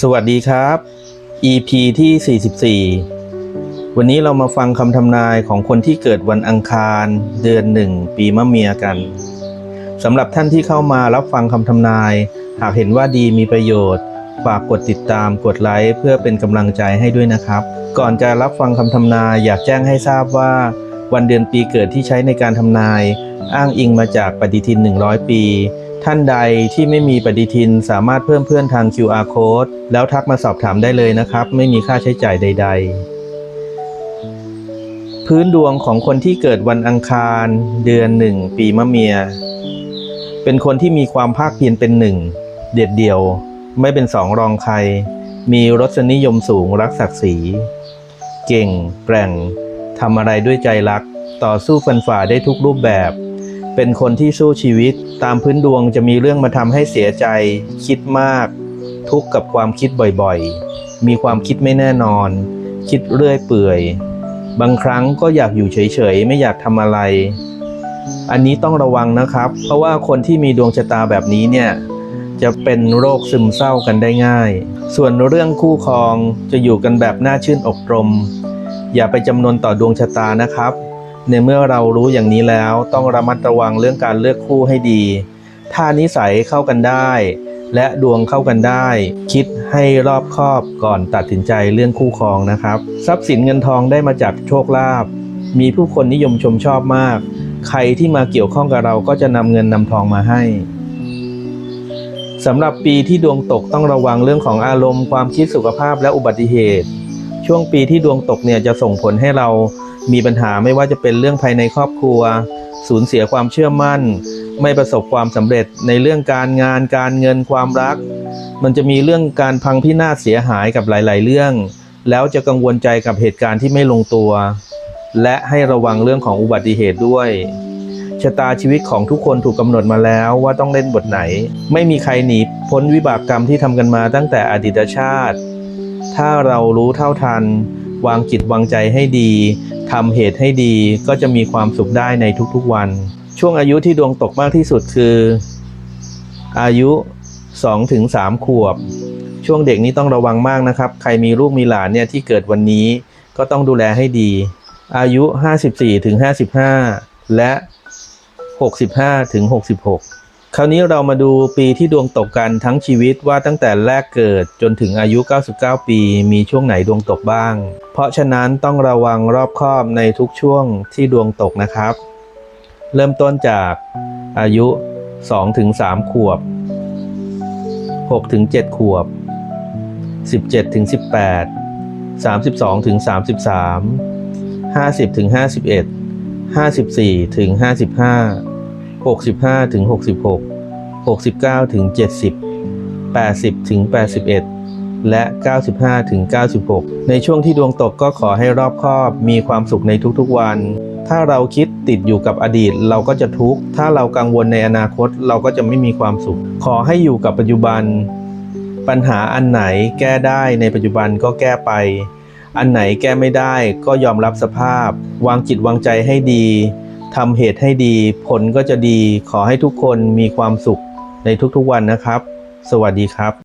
สวัสดีครับ EP ที่ 44 วันนี้เรามาฟังคำทำนายของคนที่เกิดวันอังคาร เดือนหนึ่งปีมะเมียกันสำหรับท่านที่เข้ามารับฟังคำทำนาย หากเห็นว่าดีมีประโยชน์ ฝากกดติดตามกดไลค์เพื่อเป็นกำลังใจให้ด้วยนะครับ ก่อนจะรับฟังคำทำนายอยากแจ้งให้ทราบว่า วันเดือนปีเกิดที่ใช้ในการทำนาย อ้างอิงมาจากปฏิทิน 100 ปี ท่านใดที่ไม่มีปฏิทินสามารถเพิ่มเพื่อนทาง QR code แล้วทักมาสอบถามได้เลยนะครับ ไม่มีค่าใช้จ่ายใด ๆ พื้นดวงของคนที่เกิดวันอังคาร เดือนหนึ่งปีมะเมีย เป็นคนที่มีความภาคเพียรเป็นหนึ่ง เด็ดเดี่ยว ไม่เป็นสองรองใคร มีรสนิยมสูงรักศักดิ์ศรี เก่ง แกร่งทำอะไรด้วยใจรัก ต่อสู้ฟันฝ่าได้ทุกรูปแบบ เป็นคนที่สู้ชีวิต ตามพื้นดวงจะมีเรื่องมาทำให้เสียใจ คิดมาก ทุกข์กับความคิดบ่อยๆ มีความคิดไม่แน่นอน คิดเรื่อยเปื่อย บางครั้งก็อยากอยู่เฉยๆ ไม่อยากทำอะไร อันนี้ต้องระวังนะครับ เพราะว่าคนที่มีดวงชะตาแบบนี้เนี่ยจะเป็นโรคซึมเศร้ากันได้ง่าย ส่วนเรื่องคู่ครองจะอยู่กันแบบน่าชื่นอกตรม อย่าไปจำนวนต่อดวงชะตานะครับ ในเมื่อเรารู้อย่างนี้แล้วต้องระมัดระวังเรื่องการเลือกคู่ให้ดี ถ้านิสัยเข้ากันได้ และดวงเข้ากันได้ คิดให้รอบคอบก่อนตัดสินใจเรื่องคู่ครองนะครับ ทรัพย์สินเงินทองได้มาจากโชคลาภมีผู้คนนิยมชมชอบมาก ใครที่มาเกี่ยวข้องกับเราก็จะนำเงินนำทองมาให้สำหรับปีที่ดวงตกต้องระวังเรื่องของอารมณ์ความคิดสุขภาพและอุบัติเหตุ ช่วงปีที่ดวงตกเนี่ยจะส่งผลให้เรา มีปัญหาไม่ว่าจะเป็นเรื่องภายในครอบครัว สูญเสียความเชื่อมั่น ไม่ประสบความสำเร็จในเรื่องการงานการเงินความรัก มันจะมีเรื่องการพังพินาศเสียหายกับหลาย ๆ เรื่อง แล้วจะกังวลใจกับเหตุการณ์ที่ไม่ลงตัว และให้ระวังเรื่องของอุบัติเหตุด้วยชะตาชีวิตของทุกคนถูกกำหนดมาแล้วว่าต้องเล่นบทไหน ไม่มีใครหนีพ้นวิบากกรรมที่ทำกันมาตั้งแต่อดีตชาติ ถ้าเรารู้เท่าทัน วางจิตวางใจให้ดี ทำเหตุให้ดีก็จะมีความสุขได้ในทุกๆวัน ช่วงอายุที่ดวงตกมากที่สุดคือ อายุ 2-3 ขวบ ช่วงเด็กนี้ต้องระวังมากนะครับ ใครมีลูกมีหลานเนี่ยที่เกิดวันนี้ก็ต้องดูแลให้ดี อายุ 54-55 และ 65-66 คราวนี้เรามาดูปีที่ดวงตกกันทั้งชีวิตว่าตั้งแต่แรกเกิดจนถึงอายุ 99 ปีมีช่วงไหนดวงตกบ้าง เพราะฉะนั้นต้องระวังรอบคอบในทุกช่วงที่ดวงตกนะครับ เริ่มต้นจากอายุ 2-3 ขวบ 6-7 ขวบ 17-18 32-33 50-51 54-55 65ถึง66 69ถึง70 80ถึง81 และ 95ถึง96 ในช่วงที่ดวงตกก็ขอให้รอบคอบมีความสุขในทุกๆวัน ถ้าเราคิดติดอยู่กับอดีตเราก็จะทุกข์ ถ้าเรากังวลในอนาคตเราก็จะไม่มีความสุข ขอให้อยู่กับปัจจุบัน ปัญหาอันไหนแก้ได้ในปัจจุบันก็แก้ไป อันไหนแก้ไม่ได้ก็ยอมรับสภาพ วางจิตวางใจให้ดี ทำเหตุให้ดี ผลก็จะดี ขอให้ทุกคนมีความสุขในทุกๆวันนะครับ สวัสดีครับ